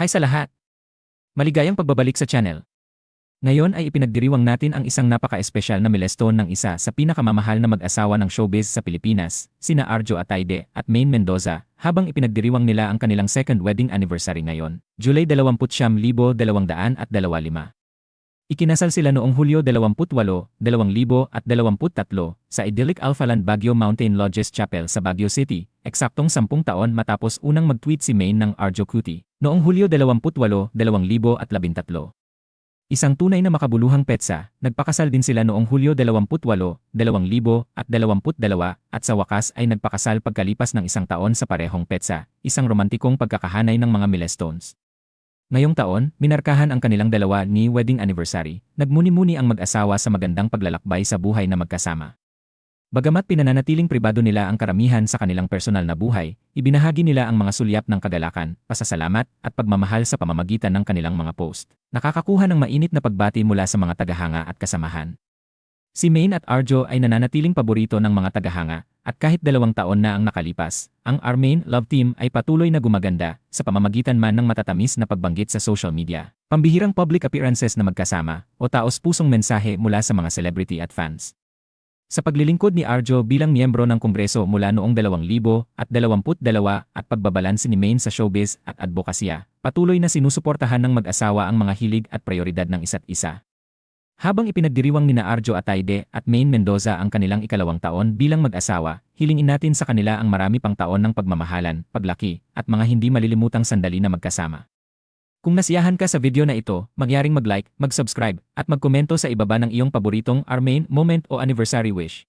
Hi sa lahat! Maligayang pagbabalik sa channel. Ngayon ay ipinagdiriwang natin ang isang napaka-espesyal na milestone ng isa sa pinakamamahal na mag-asawa ng showbiz sa Pilipinas, sina Arjo Atayde at Maine Mendoza, habang ipinagdiriwang nila ang kanilang second wedding anniversary ngayon, July 29,225. Ikinasal sila noong Hulyo 28, 2023 sa idyllic Alphaland Baguio Mountain Lodges Chapel sa Baguio City, eksaktong 10 taon matapos unang mag-tweet si Maine ng Arjo Cutie, noong Hulyo 28, 2013. Isang tunay na makabuluhang petsa, nagpakasal din sila noong Hulyo 28, 2022 at sa wakas ay nagpakasal pagkalipas ng isang taon sa parehong petsa, isang romantikong pagkakahanay ng mga milestones. Ngayong taon, minarkahan ang kanilang dalawa ni wedding anniversary, nagmuni-muni ang mag-asawa sa magandang paglalakbay sa buhay na magkasama. Bagamat pinananatiling pribado nila ang karamihan sa kanilang personal na buhay, ibinahagi nila ang mga sulyap ng kagalakan, pasasalamat, at pagmamahal sa pamamagitan ng kanilang mga post. Nakakakuha ng mainit na pagbati mula sa mga tagahanga at kasamahan. Si Maine at Arjo ay nananatiling paborito ng mga tagahanga, at kahit dalawang taon na ang nakalipas, ang Armain Love Team ay patuloy na gumaganda sa pamamagitan man ng matatamis na pagbanggit sa social media. Pambihirang public appearances na magkasama o taos-pusong mensahe mula sa mga celebrity at fans. Sa paglilingkod ni Arjo bilang miyembro ng Kongreso mula noong 2022 at pagbabalanse ni Maine sa showbiz at advokasya, patuloy na sinusuportahan ng mag-asawa ang mga hilig at prioridad ng isa't isa. Habang ipinagdiriwang ni Arjo Atayde at Maine Mendoza ang kanilang ikalawang taon bilang mag-asawa, hilingin natin sa kanila ang marami pang taon ng pagmamahalan, paglaki, at mga hindi malilimutang sandali na magkasama. Kung nasiyahan ka sa video na ito, magyaring mag-like, mag-subscribe, at magkomento sa ibaba ng iyong paboritong Armain moment o anniversary wish.